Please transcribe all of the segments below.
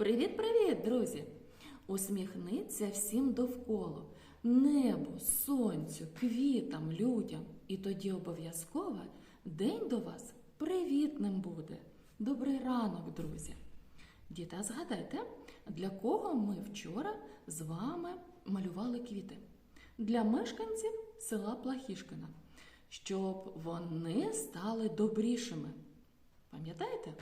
Привіт-привіт, друзі! Усміхниться всім довкола, небу, сонцю, квітам, людям. І тоді обов'язково день до вас привітним буде. Добрий ранок, друзі! Діти, згадайте, для кого ми вчора з вами малювали квіти? Для мешканців села Плахішкина, щоб вони стали добрішими. Пам'ятаєте?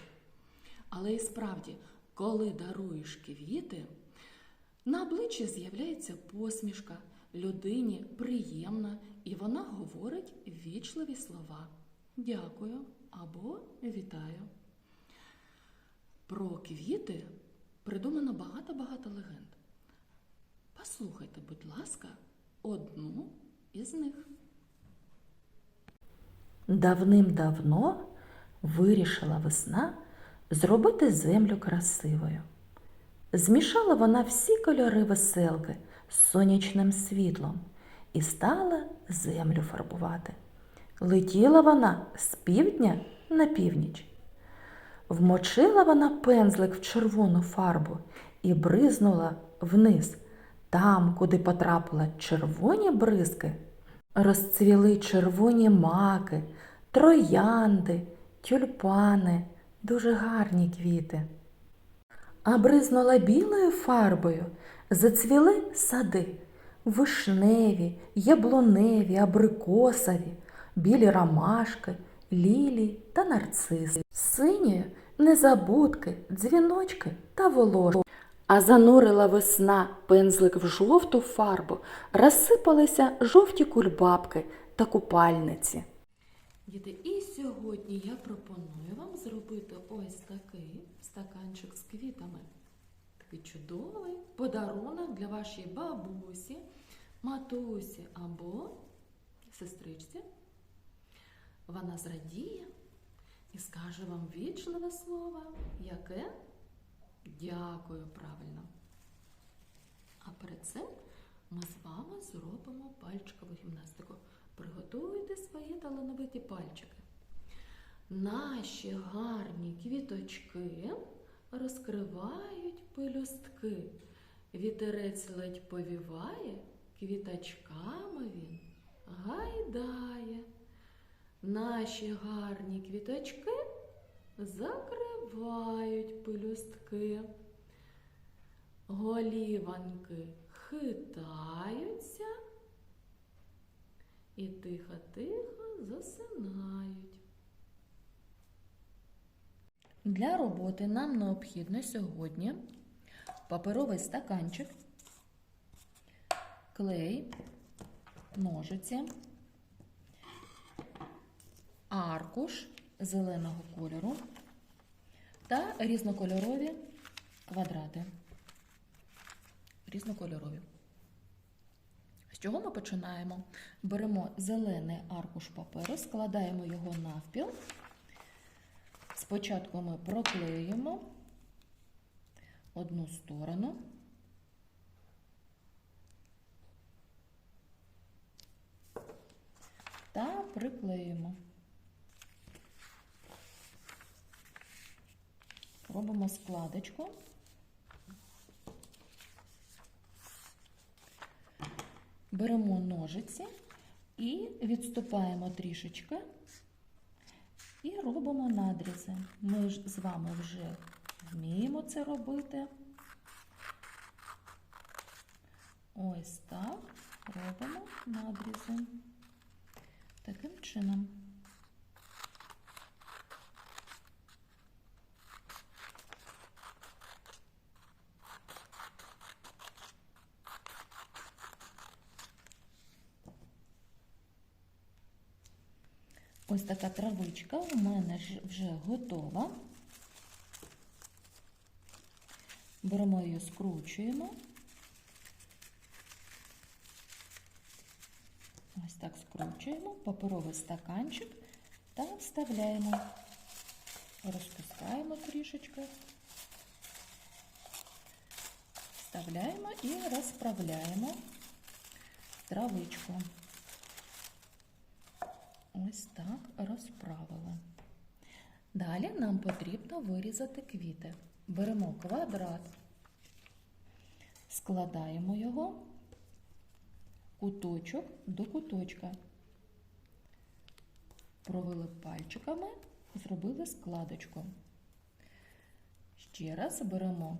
Але і справді, коли даруєш квіти, на обличчі з'являється посмішка, людині приємна, і вона говорить вічливі слова дякую або вітаю. Про квіти придумано багато-багато легенд. Послухайте, будь ласка, одну із них. Давним-давно вирішила весна зробити землю красивою. Змішала вона всі кольори веселки з сонячним світлом і стала землю фарбувати. Летіла вона з півдня на північ. Вмочила вона пензлик в червону фарбу і бризнула вниз. Там, куди потрапили червоні бризки, розцвіли червоні маки, троянди, тюльпани, дуже гарні квіти. А бризнула білою фарбою, зацвіли сади, вишневі, яблуневі, абрикосові, білі ромашки, лілії та нарциси, сині незабудки, дзвіночки та волошки. А занурила весна пензлик в жовту фарбу, розсипалися жовті кульбабки та купальниці. Діти, і сьогодні я пропоную вам зробити ось такий стаканчик з квітами. Такий чудовий подарунок для вашої бабусі, матусі або сестричці. Вона зрадіє і скаже вам вічливе слово, яке дякую правильно. А перед цим ми з вами зробимо пальчикову гімнастику. Приготуйте свої талановиті пальчики. Наші гарні квіточки розкривають пелюстки. Вітерець ледь повіває, квіточками він гайдає. Наші гарні квіточки закривають пелюстки. Голіванки хитаються і тихо-тихо засинають. Для роботи нам необхідно сьогодні паперовий стаканчик, клей, ножиці, аркуш зеленого кольору та різнокольорові квадрати. Різнокольорові. З чого ми починаємо? Беремо зелений аркуш паперу, складаємо його навпіл. Спочатку ми проклеюємо одну сторону. Та приклеїмо. Робимо складочку. Беремо ножиці і відступаємо трішечки і робимо надрізи. Ми ж з вами вже вміємо це робити. Ось так робимо надрізи. Таким чином. Ось така травичка у мене вже готова. Беремо її, скручуємо. Ось так скручуємо, паперовий стаканчик та вставляємо, розпускаємо трішечки, вставляємо і розправляємо травичку. Ось так розправили. Далі нам потрібно вирізати квіти. беремо квадрат, складаємо його куточок до куточка. Провели пальчиками, зробили складочку. Ще раз беремо.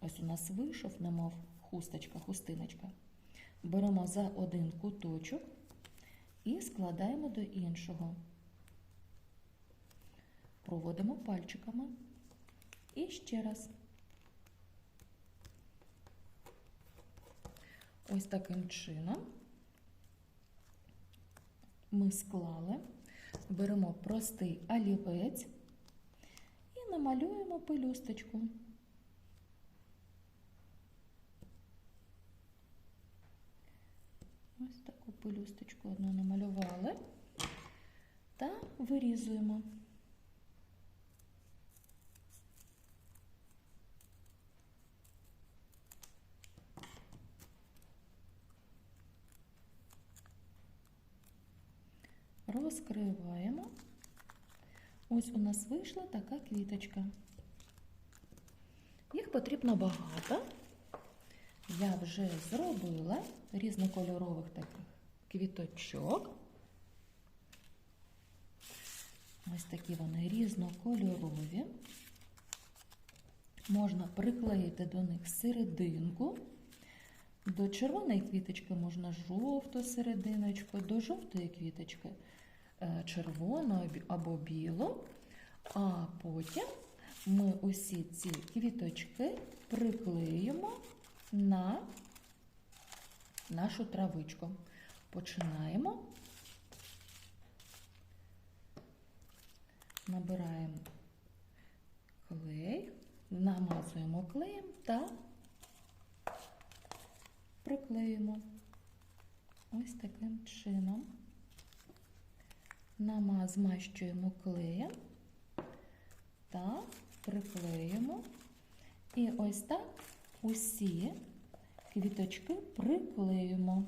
Ось у нас вийшов, немов хусточка, хустиночка. Беремо за один куточок і складаємо до іншого. Проводимо пальчиками. І ще раз. Ось таким чином ми склали, беремо простий олівець і намалюємо пелюсточку. Ось таку пелюсточку одну намалювали та вирізуємо. Розкриваємо. Ось у нас вийшла така квіточка. Їх потрібно багато. Я вже зробила різнокольорових таких квіточок. Ось такі вони різнокольорові. Можна приклеїти до них серединку. До червоної квіточки можна жовту серединочку, до жовтої квіточки е, червону або білу. А потім ми усі ці квіточки приклеїмо на нашу травичку. Починаємо. Набираємо клей, намазуємо клеєм та приклеїмо ось таким чином. Намаз змащуємо клеєм та приклеїмо. І ось так усі квіточки приклеїмо.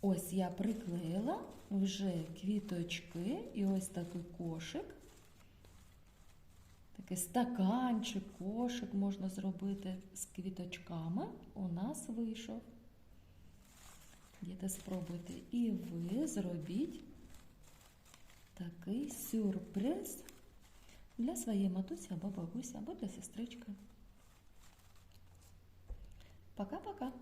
Ось я приклеїла вже квіточки і ось такий кошик. Такий стаканчик, кошик можна зробити з квіточками. У нас вийшов. Діти, спробуйте. І ви зробіть такий сюрприз для своєї матусі або бабусі, або для сестрички. Пока-пока.